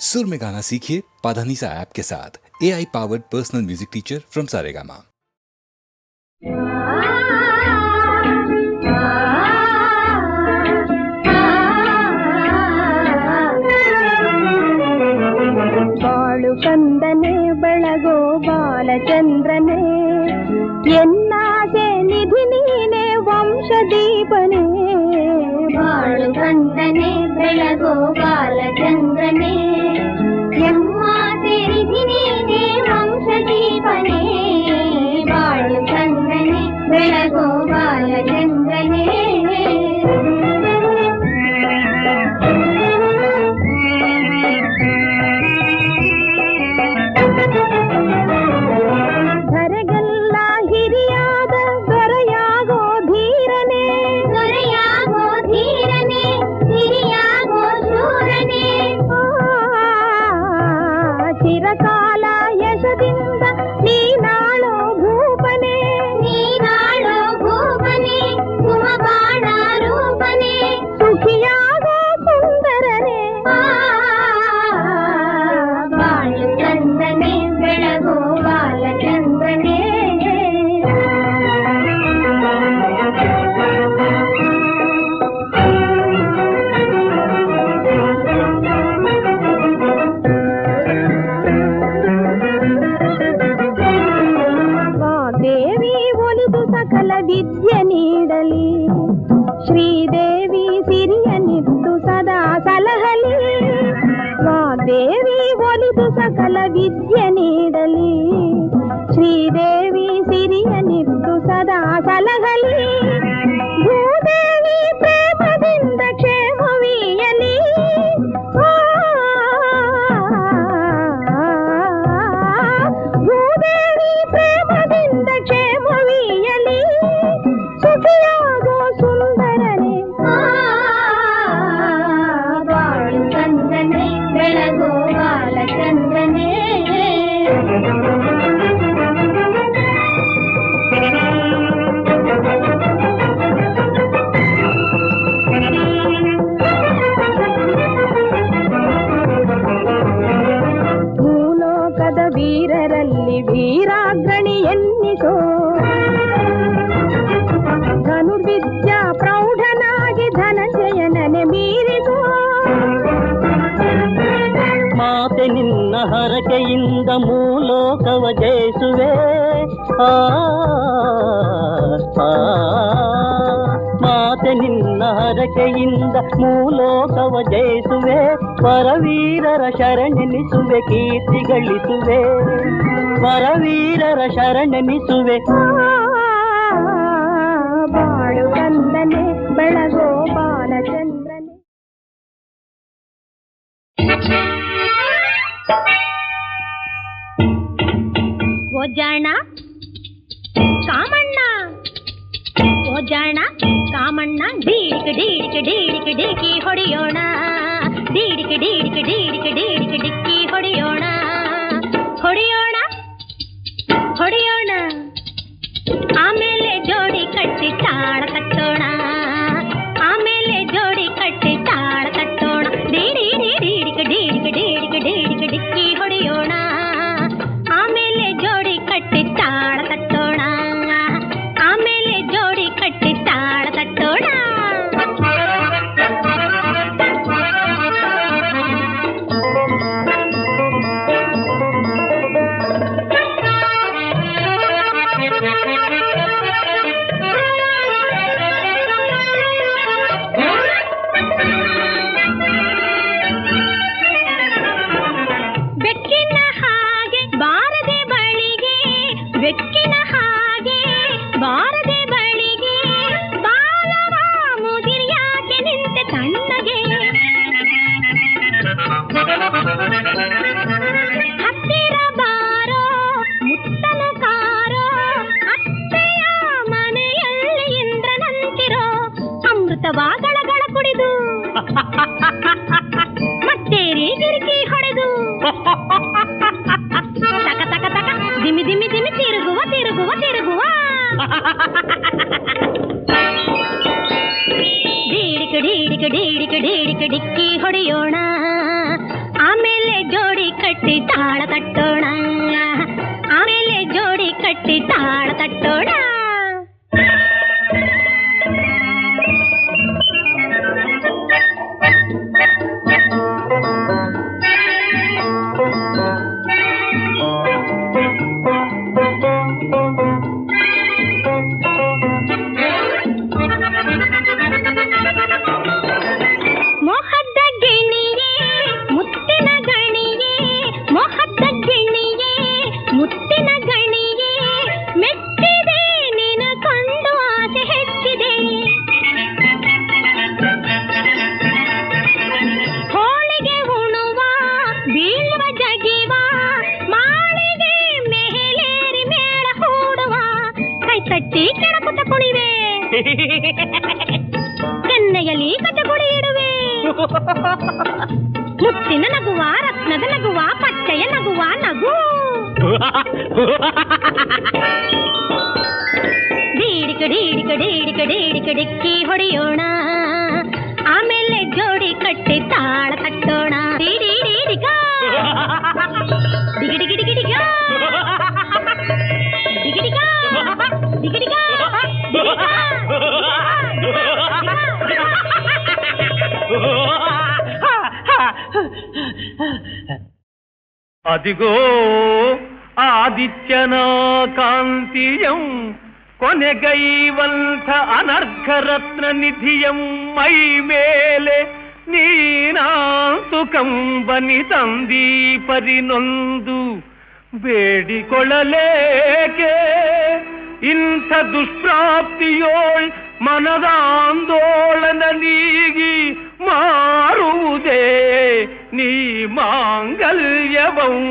सुर में गाना सीखिए पाधानीसा ऐप के साथ। A I powered personal music teacher from Saregama ಕಂದನೆ ಬೆಳಗೋ ಬಾಲಚಂದ್ರನೇ ಎನ್ನಾಗೆ ನಿಧಿ ನೀನೆ ವಂಶದೀಪನೇ. ಬಾಳು ಕಂದನೆ ಬೆಳಗೋ ಬಾಲಚಂದ್ರನೇ गोपाल సకల విద్యని ಹರಕೆಯಿಂದ ಮೂಲೋಕವ ಜಯಿಸುವೆ ಪರವೀರರ ಶರಣೆನಿಸುವೆ ಕೀರ್ತಿಗಳಿಸುವೆ ಪರವೀರರ ಶರಣೆನಿಸುವೆ டிக்கு டிக்கு டிக்கு டிக்கு டிக்கு ಅಥವಾ ಗಳಗಳ ಕುಡಿದು ಮತ್ತೆ ರೇಗಿರಿಕೆ ಹೊಡೆದು ತಕ ತಕ ತಕ ದಿಮಿ ದಿಮಿ ದಿಮಿ ತಿರುಗುವ ತಿರುಗುವ ತಿರುಗುವ ಡೀಡಿಕ ಡೀಡಿಕ ಡೀಡಿಕ ಡೀಡಿಕ ಡಿಕ್ಕಿ ಹೊಡೆಯೋಣ ಕೆನ್ನೆಯಲ್ಲಿ ಕಟಗುಡಿ ಇಡುವೆ ಮುತ್ತಿನ ನಗುವ ರತ್ನದ ನಗುವ ಪಚ್ಚೆಯ ನಗುವ ನಗು ಡೀಡಿಕ ಡೀಡಿಕ ಡೀಡಿಕ ಡೀಡಿಕ ಡಿಕ್ಕಿ ಹೊಡೆಯೋಣ ಆಮೇಲೆ ಜೋಡಿ ಕಟ್ಟಿ ತಾಳ ತಟ್ಟೋಣ ಡೀಡಿ ಡೀಡಿಕ ಡಿಗಿ ಆದಿತ್ಯನ ಕಾಂತಿಯಂ ಕೊನೆಗೈವಂಥ ಅನರ್ಘರತ್ನ ನಿಧಿಯಂ ಮೈ ಮೇಲೆ ನೀನಾಂತು ಕಂಬನಿ ತಂದೀ ಪರಿನೊಂದು ಬೇಡಿಕೊಳ್ಳಲೇಕೆ ಇಂಥ ದುಷ್ಪ್ರಾಪ್ತಿಯೋಳ್ ಮನದಾಂದೋಳನ ನೀಗಿ மாங்கல்யவம்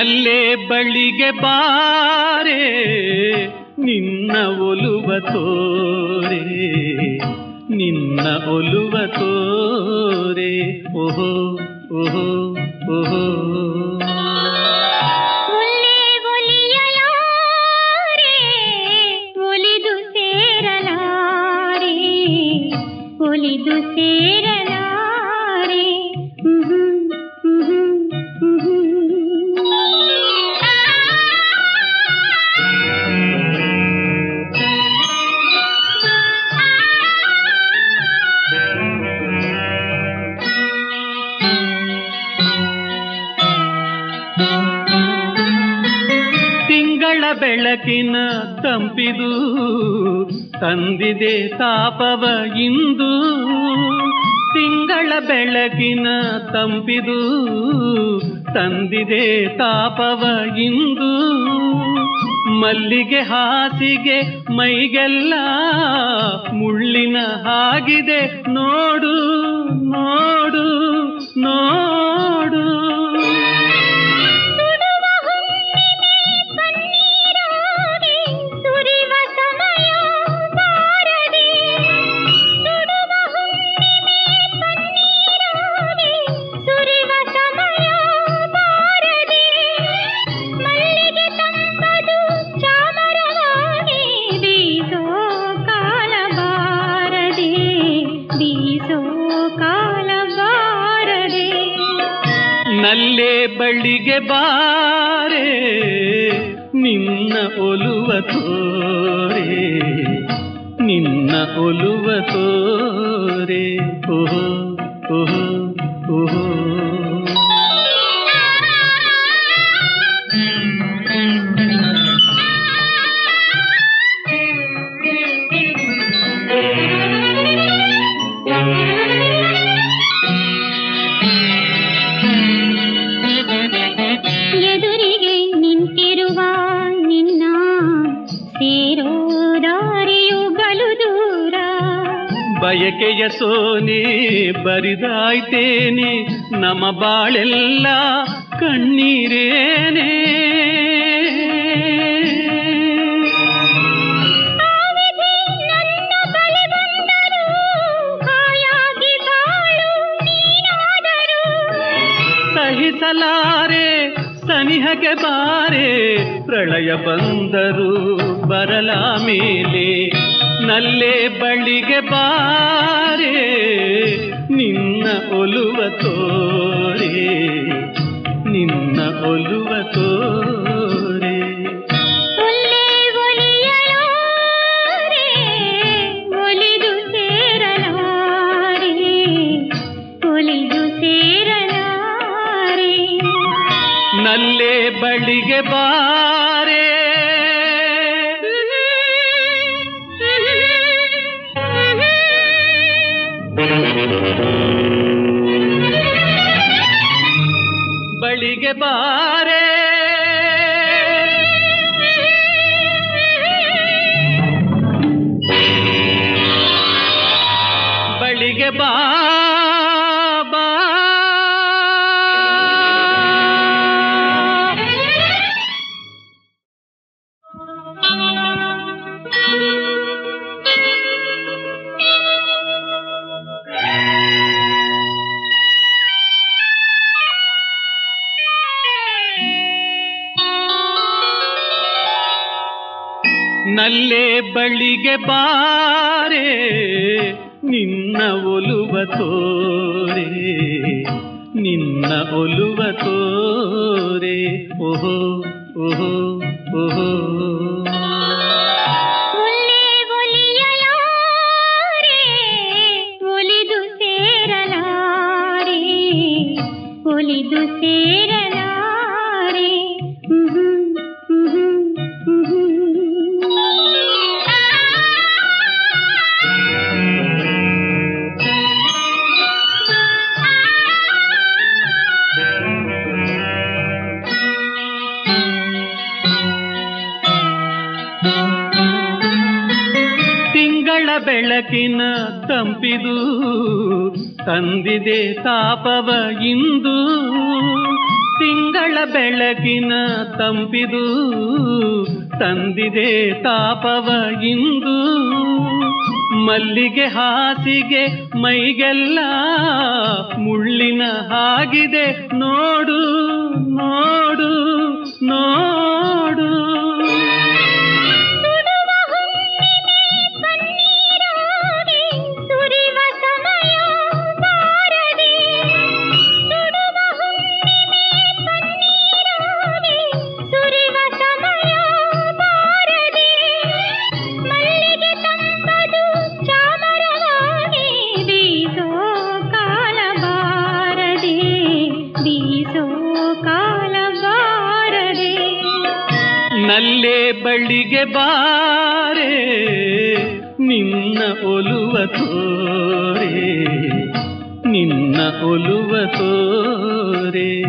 ನಲ್ಲೇ ಬಳಿಗೆ ಬಾರೆ, ನಿನ್ನ ಒಲುವ ತೋರೆ, ನಿನ್ನ ಒಲುವ ತೋರೆ. ಓಹೋ ಓಹೋ ಓಹೋ. ಒಲಿದು ಸೇರಲಾರೆ ಒಲಿದು ಸೇರಲಾರೆ ತಂದಿದೆ ತಾಪವ ಇಂದು. ತಿಂಗಳ ಬೆಳಗಿನ ತಂಪಿದು. ತಂದಿದೆ ತಾಪವ ಇಂದು. ಮಲ್ಲಿಗೆ ಹಾಸಿಗೆ ಮೈಗೆಲ್ಲ ಮುಳ್ಳಿನ ಹಾಗಿದೆ. ನೋಡು ನೋಡು ನೋಡು. बड़ी गे ಬಯಕೆಯ ಸೋನೆ ಬರಿದಾಯ್ತೇನೆ ನಮ್ಮ ಬಾಳೆಲ್ಲ ಕಣ್ಣೀರೇನೆ. ಸಹಿಸಲಾರೆ ಸನಿಹಕ್ಕೆ ಬಾರೆ ಪ್ರಳಯ ಬಂದರು ಬರಲ ಮೇಲೆ. ನಲ್ಲೇ ಬಳಿಗೆ ಬಾರೆ ನಿನ್ನ ಒಲುವ ತೋರೆ ನಿನ್ನ ಒಲುವ ತೋರೆ. ನಲ್ಲೇ ಬಳಿಗೆ ಬಾರೆ ಬಳಿಗೆ ಬಾರೆ ಬಳಿಗೆ ಬಾ ಬಾ. ನಲ್ಲೇ ಬಳಿಗೆ ಬಾರೆ, ನಿನ್ನ ಒಲುವ ತೋರೆ, ನಿನ್ನ ಒಲುವ ತೋರೆ. ಓಹೋ ಓಹೋ ಓಹೋ. ಒಲಿದು ಸೇರಲಾರೆ ಒಲಿದು ಸೇರಲಾರೆ ತಂದಿದೆ ತಾಪವ ಇಂದು. ತಿಂಗಳ ಬೆಳಕಿನ ತಂಪಿದು. ತಂದಿದೆ ತಾಪವ ಇಂದು. ಮಲ್ಲಿಗೆ ಹಾಸಿಗೆ ಮೈಗೆಲ್ಲ ಮುಳ್ಳಿನ ಹಾಗಿದೆ. ನೋಡು ನೋಡು ನೋಡು. ಬಾರೆ ನಿನ್ನ ಒಲುವ ತೋರೆ ನಿನ್ನ ಒಲುವ ತೋರೆ.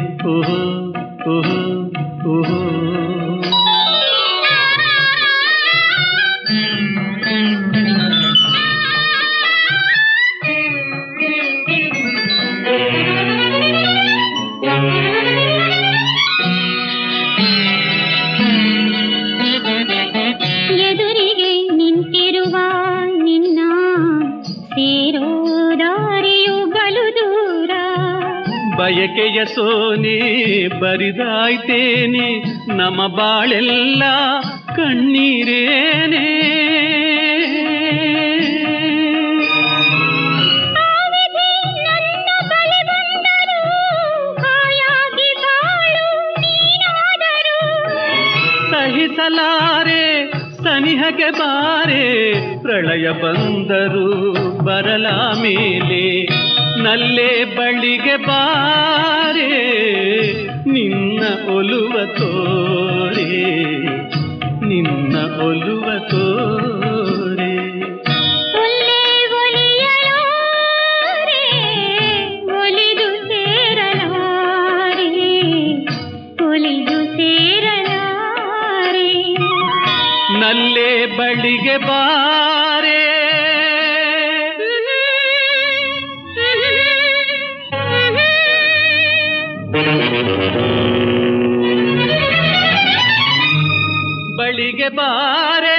ಬಯಕೆಯ ಸೋನೆ ಬರಿದಾಯ್ತೇನೆ ನಮ್ಮ ಬಾಳೆಲ್ಲ ಕಣ್ಣೀರೇನೆ. ಸಹಿಸಲಾರೆ ಸನಿಹಗೆ ಬಾರೆ ಪ್ರಳಯ ಬಂದರು ಬರಲ ಮೇಲೆ. ನಲ್ಲೇ ಬಳಿಗೆ ಬಾರೆ ನಿನ್ನ ಒಲುವ ತೋರೆ ನಿನ್ನ ಒಲುವ ತೋರೆ. ಒಲಿದು ಸೇರಲಾರೆ ಒಲಿದು ಸೇರಲಾರೆ. ನಲ್ಲೇ ಬಳಿಗೆ ಬಾರೆ ಬಳಿಗೆ ಬಾರೆ